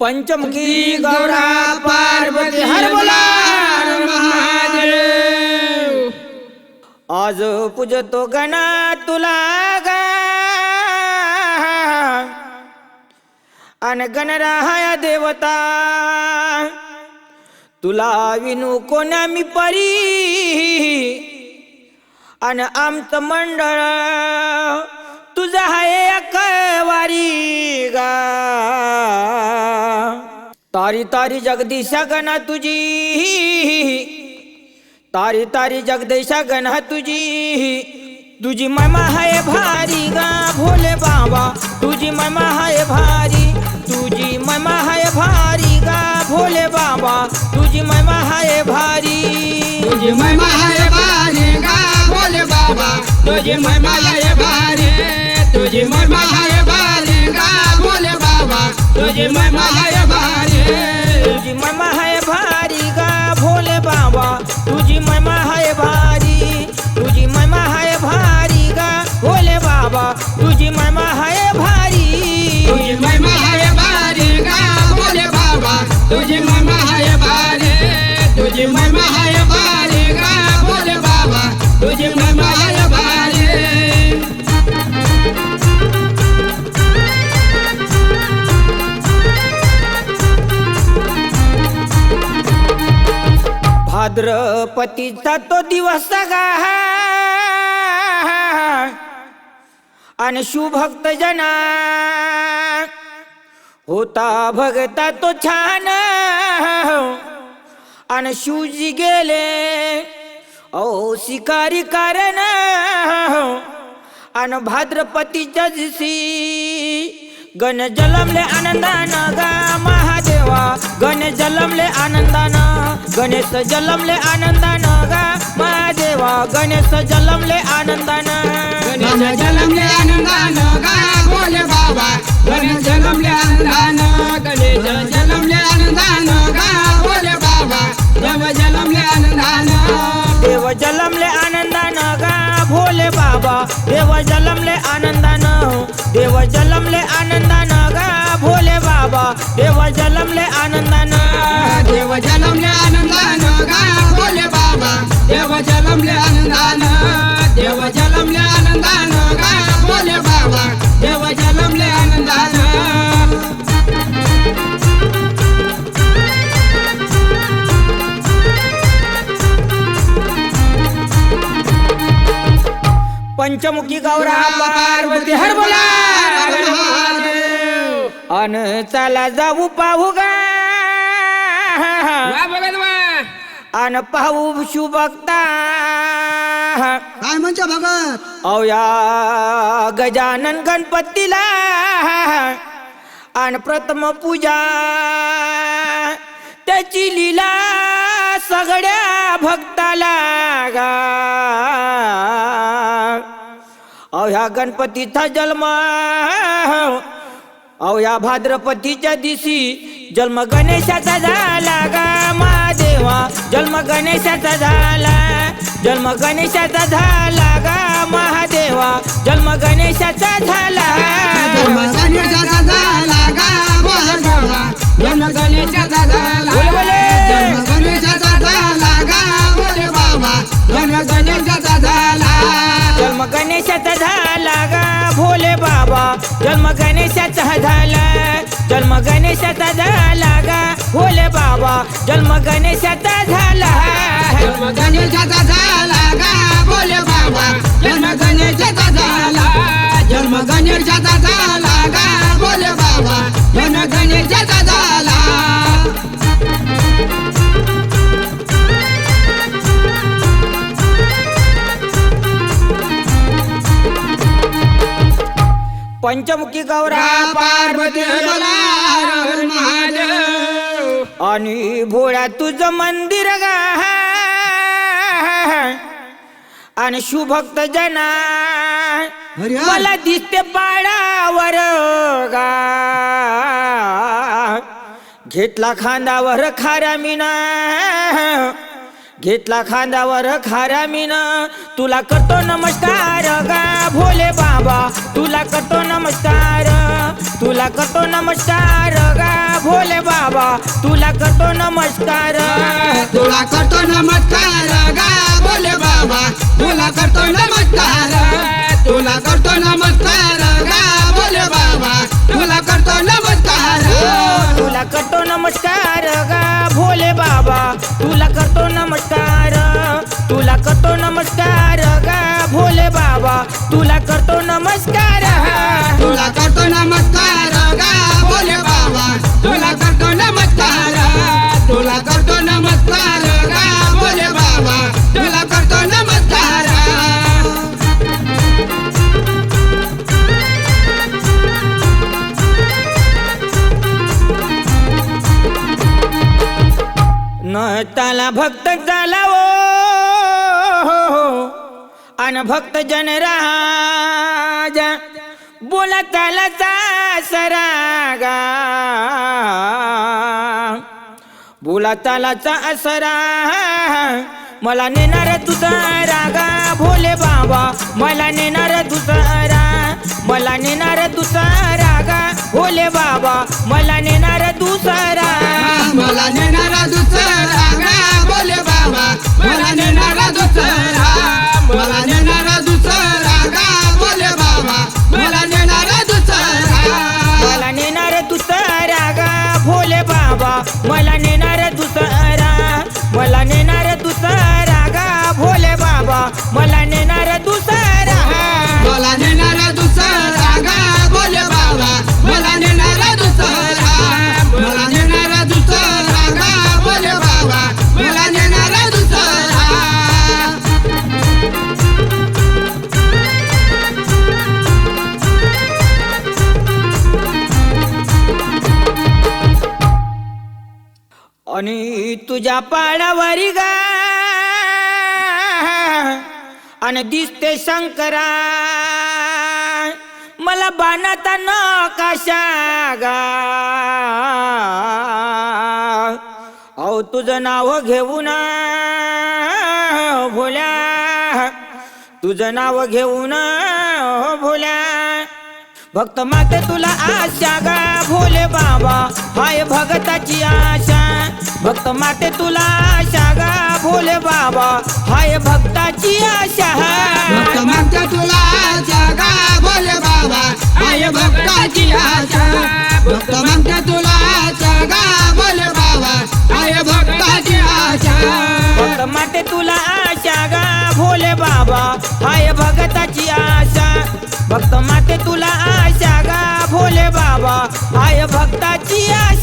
पंचमुखी गौरा पार्वती हर बोला महादेव। आज पूजतो गणा तुला गा। अन गणराया देवता। तुला विनू कोणा मी परी। अन आमचं मंडळ तुझं तारी तारी जगदीशा गणा तुझी। तारी तारी जगदेशा गणा तुझी। तुझी महिमा आहे भारी गा, भोले बाबा। तुझी महिमा आहे भारी, तुझी महिमा आहे भारी गा, भोले बाबा। तुझी महिमा है भारी। तुझी महिमा आहे भारी गा बोले बाबा। तुझी महिमा आहे भारी। तुझी महिमा आहे भारी गा बोले बाबा तुझी महिमा आहे भारी तुझी महिमा भारी गा भोले बाबा तुझी महिमा आहे भारी तुझी महिमा आहे भारी गा भोले बाबा तुझी महिमा आहे भारी तुझी महिमा आहे भारी गा बोले बाबा तुझी महिमा आहे भारी तुझी महिमा गणपतीचा तो दिवस गा आणि शुभक्त जना होता भगता तो छान. आणि शिवजी गेले ओ शिकारी कारण. आणि भाद्रपतीच्या दिवशी गण जलमले आनंदानं. गा महादेवा गण जलमले आनंदानं. गणेश जलमले आनंदानं गा. महादेवा गणेश जलमले आनंदानं. गणेश जलमले आनंदानं गा. बोले बाबा गणेश जलमले आनंदानं. गणेश जलमले आनंदानं गा. बोले बाबा देव जलमले आनंदानं. देव जलमले आनंदानं गा. भोले बाबा देव जलमले आनंदानं. देव जलमले आनंदानं. देव जलमले आनंदानं. देव जलमले आनंदानं गा बोले बाबा. देव जलमले आनंदानं देव जलमले आनंदानं गा बोले बाबा. देव जलमले आनंदानं. पंचमुखी गौरा पार्वती हर बोला अन चला जाऊ पाहू गा. अन पाहू शिवभक्ता काय म्हणतो भगत? अवया गजानन गणपतीला. आणि प्रथम पूजा. त्याची लीला सगळ्या भक्ताला गा. अवया गणपतीचा जन्म. अवया भाद्रपतीच्या दिवशी जन्म गणेशाचा झाला गा महादेवा. जन्म गणेशाचा झाला जन्म गणेशाचा झाला गा महादेवा. जन्म गणेशाचा झाला. जन्म गणेशाचा झाला गा बाबा जन्म गणेशाचा झाला. जन्म गणेशाचा झाला गा बाबा जन्म गणेशाचा झाला. जन्म गणेशाचा झाला. जन्म गणेशाचा झाला जन्म गणेशाचा झाला गा. भोले बाबा जन्म गणेशाचा झाला. जन्म गणेशाचा झाला. पंचमुखी गौरा पार्वती आणि भोळ्या तुझं मंदिर गा. आणि शिवभक्त जना. मला दिसते पाडावर गा. घेतला खांदावर खाऱ्या मीना. घेतला खांद्यावर खाऱ्या मीन. तुला करतो नमस्कार गा. भोले बाबा तुला करतो नमस्कार तुला करतो नमस्कार गा भोले तुला करतो नमस्कार तुला करतो नमस्कार गा बोले बाबा तुला करतो नमस्कार तुला करतो नमस्कार गा बोले बाबा तुला करतो नमस्कार तुला करतो नमस्कार गा भोले बाबा तुला करतो नमस्कार तुला करतो नमस्कार भोले बाबा तुला करतो नमस्कार. तुला करतो नमस्कार बोले बाबा. तुला करतो नमस्कार तुला करतो नमस्कार गा बोले बाबा. तुला करतो नमस्कार. न त्याला भक्त अन भक्त जन राजा बोला त्याला सरागा बोला असरा मला नेणार तुझा रागा. भोले बाबा मला नेणार तुझा रा मला नेणार तुझा रागा. भोले बाबा मला ने बाबा मला तुझ्या पाडावरी गा. आणि दिसते शंकरा. मला बाणाचा नकाशा गा. अहो तुझं नाव घेऊन भोल्या. तुझं नाव घेऊन भोल्या. भक्त माते तुला आशा गा. भोले बाबा हाय भगताची आशा. भक्त माते तुला आशा गा भोले बाबा. हाय भक्ताची आशा भक्त मागच्या तुला जगा बोले बाबा. आय भक्ताची आशा भक्त मागच्या तुला जगा बोले बाबा. आय भक्ताची आशा भक्त माते तुला आशा गा भोले बाबा. हाय भगताची आशा भक्त माते तुला आशा गा भोले बाबा. हाय भक्ताची आशा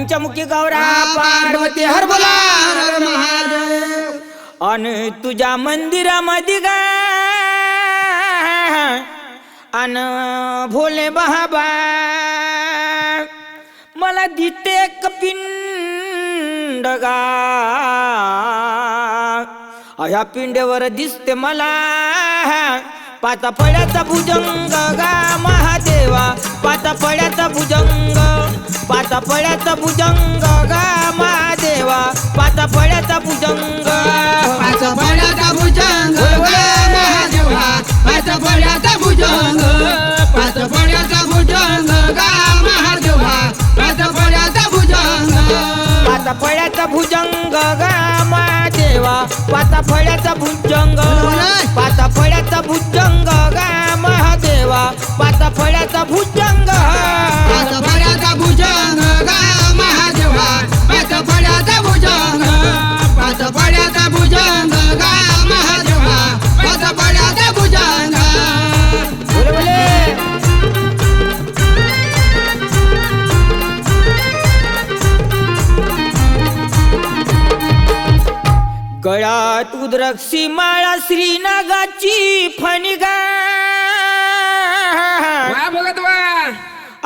पंचमुखी गौरा पार्वती हर बोला महादेव। आणि तुझ्या मंदिरामध्ये गा। अन भोले बाबा। मला दिते पिंड गा। ह्या पिंडेवर दिसते मला। पाता पड्याचा भुजंग गा महादेवा। पाता पड्याचा भुजंग। पाचा पड्याचा भुजंग गा महादेवा पाचा पड्याचा भुजंग पाच पड्याचा भुजंग गा महादेवा पाच पड्याचा भुजंग पाच पड्याचा भुजंग गा महादेवा पाच पड्याचा भुजंग पाचा फळ्याचा भुजंग गा महादेवा पाचा फळ्याचा भुजंग पाचा फळ्याचा भुजंग गा महादेवा पाचा फळ्याचा भुजंग गळ्यात उद्रक्षी माळा श्रीनागाची फणगा.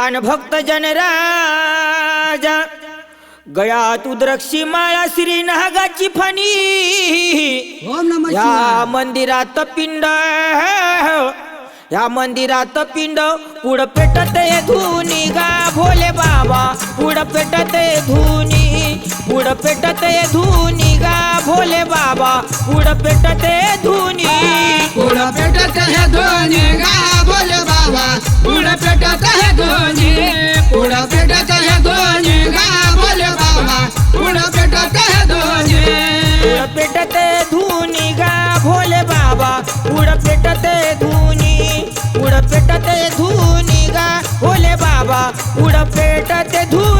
अन भक्त जन राजा गळ्यात उद्रक्षी माळा श्रीनागाची फणी. ओम नमः या मंदिरात पिंड. या मंदिरात पिंड. पुढं पेटत धुनी गा भोले बाबा पुढं पेटत धुनी. पुढं पेटत धुनी गा भोले बाबा। पुढं पेटत धुनी। पुढं पेटत धोनी गा बोले बाबा। पुढं पेटत धोनी। पुढं पेटत धोनी गा बोले बाबा। पुढं पेटत धोनी। पुढं पेटत धुनी गा भोले बाबा। पुढं पेटत धुनी। पुढं पेटत धुनी गा भोले बाबा। पुढं पेटत धुनी